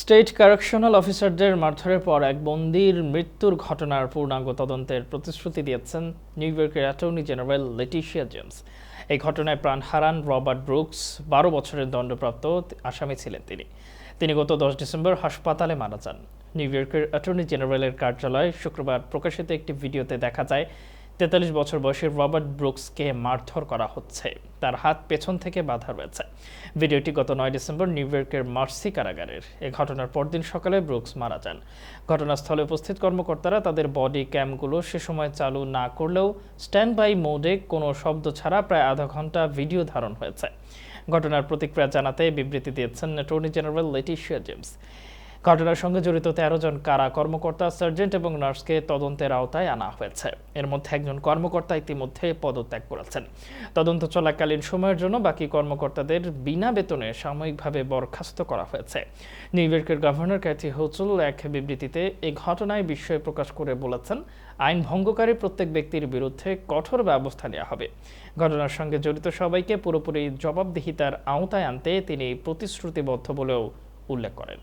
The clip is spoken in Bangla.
স্টেট কারেকশনাল অফিসারদের মারধরের পর এক বন্দির মৃত্যুর ঘটনার পূর্ণাঙ্গ তদন্তের প্রতিশ্রুতি দিয়েছেন নিউ ইয়র্কের অ্যাটর্নি জেনারেল লেটিশিয়া জেমস। এই ঘটনায় প্রাণ হারান রবার্ট ব্রুকস, বারো বছরের দণ্ডপ্রাপ্ত আসামি ছিলেন তিনি। তিনি গত দশ ডিসেম্বর হাসপাতালে মারা যান। নিউ ইয়র্কের অ্যাটর্নি জেনারেলের কার্যালয়ে শুক্রবার প্রকাশিত একটি ভিডিওতে দেখা যায়, তেতাল্লিশ বছর বয়সী রবার্ট ব্রুকসকে মারধর করা হচ্ছে। তার হাত পেছন থেকে বাধা রয়েছে। ভিডিওটি গত নয় ডিসেম্বর নিউ ইয়র্কের মার্সি কারাগারের এ ঘটনার পরদিন সকালে ব্রুকস মারা যান। ঘটনাস্থলে উপস্থিত কর্মকর্তারা তাদের বডি ক্যামগুলো সে সময় চালু না করলেও স্ট্যান্ড বাই মোডে কোনো শব্দ ছাড়া প্রায় আধা ঘণ্টা ভিডিও ধারণ হয়েছে। ঘটনার প্রতিক্রিয়া জানাতে বিবৃতি দিয়েছেন অ্যাটর্নি জেনারেল লেটিশিয়া জেমস। ঘটনার সঙ্গে জড়িত তেরো জন কারা কর্মকর্তা, সার্জেন্ট এবং নার্সকে তদন্তের আওতায় আনা হয়েছে। এর মধ্যে একজন কর্মকর্তা ইতিমধ্যে পদত্যাগ করেছেন। তদন্ত চলাকালীন সময়ের জন্য বাকি কর্মকর্তাদের বিনা বেতনে সাময়িকভাবে বরখাস্ত করা হয়েছে। নিউ ইয়র্কের গভর্নর ক্যাথি হোচুল এক বিবৃতিতে এই ঘটনায় বিস্ময় প্রকাশ করে বলেছেন, আইন ভঙ্গকারী প্রত্যেক ব্যক্তির বিরুদ্ধে কঠোর ব্যবস্থা নেওয়া হবে। ঘটনার সঙ্গে জড়িত সবাইকে পুরোপুরি জবাবদিহিতার আওতায় আনতে তিনি প্রতিশ্রুতিবদ্ধ বলেও উল্লেখ করেন।